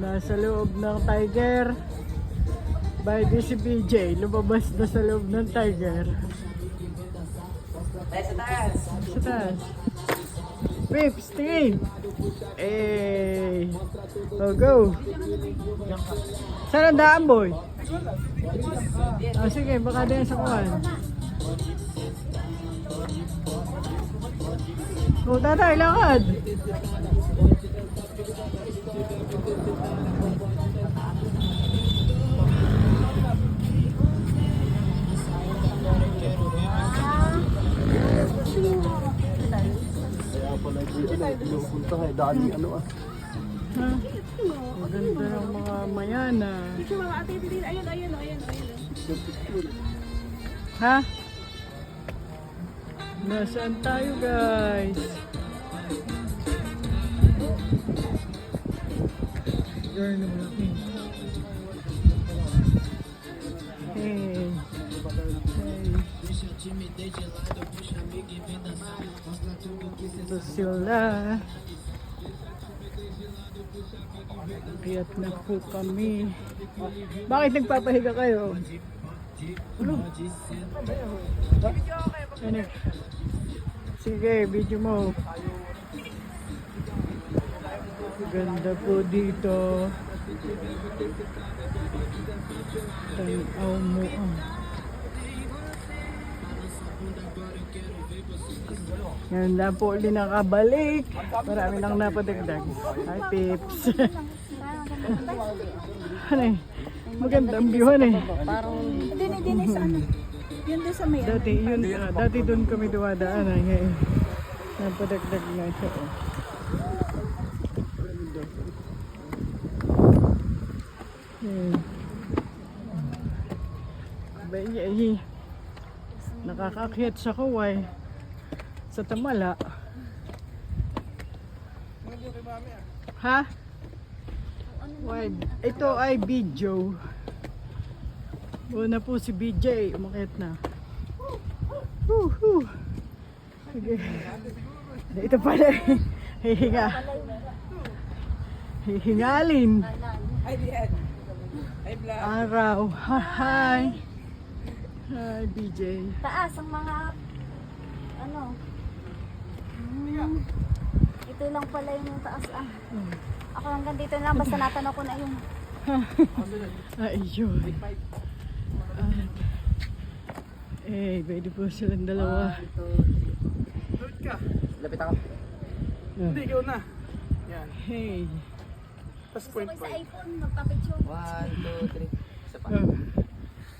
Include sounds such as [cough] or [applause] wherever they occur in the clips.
Nasa loob ng Tiger. By si BJ, lumabas na sa loob ng Tiger. Sa taas. Sa taas. Pips, tingin! Eh, oh, go! Saan ang daan, boy? Ah, sige, baka din sa kuwan. Oh, tatay, lakad! Dito pinupunta eh. Dami ano ah. Ha? Ang ganda ng mga mayana. Picture mga ate, ate. Ayun, ayun, ayun, ayun. Ha? Nasaan tayo, guys? Girl, malaki. Hey. Hey. Ito sila. Kiyat na po kami. Bakit nagpapahiga kayo? Ano? Ano? Sige, video mo. Ganda po dito. Tanaw mo ah. Yan na po ulit nakabalik. Marami nang napadagdag. Hi, Pips. [laughs] ano eh? Magandang view ano eh. Hindi, hindi, hindi, sa ano. Yun din sa may. Dati yun, ah, dati doon kami dumadaan ah, ngayon. Napadagdag na siya. Oh. Hmm. Bay, nakakakyat sa kaway. Sa tamala. Ha? Wag. Ito ay video. Una po si BJ, umakit na. Woohoo! Sige. Ito pala. Hihinga. Hihingalin. Ay, Ay, vlog. Araw. Hi. Hi, BJ. Taas, ang mga, ano, hmm, ito lang pala yung taas ah. Ako hanggang dito lang, basta natanong ko na yung, [laughs] Ayun. At, eh, pwede po silang dalawa. Lapit ako. Hindi, ikaw na. Yan. Hey. Tapos gusto ko sa iPhone, magpapicture. Three. Isa pa.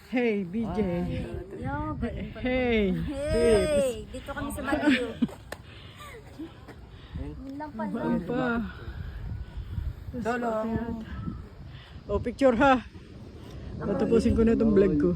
Hey, BJ. Yo, galing pa. Hey. Hey, dito kami sa Baguio. Lang pala. Ano pa? Dolo. Oh, picture ha. Patapusin ko na itong vlog ko.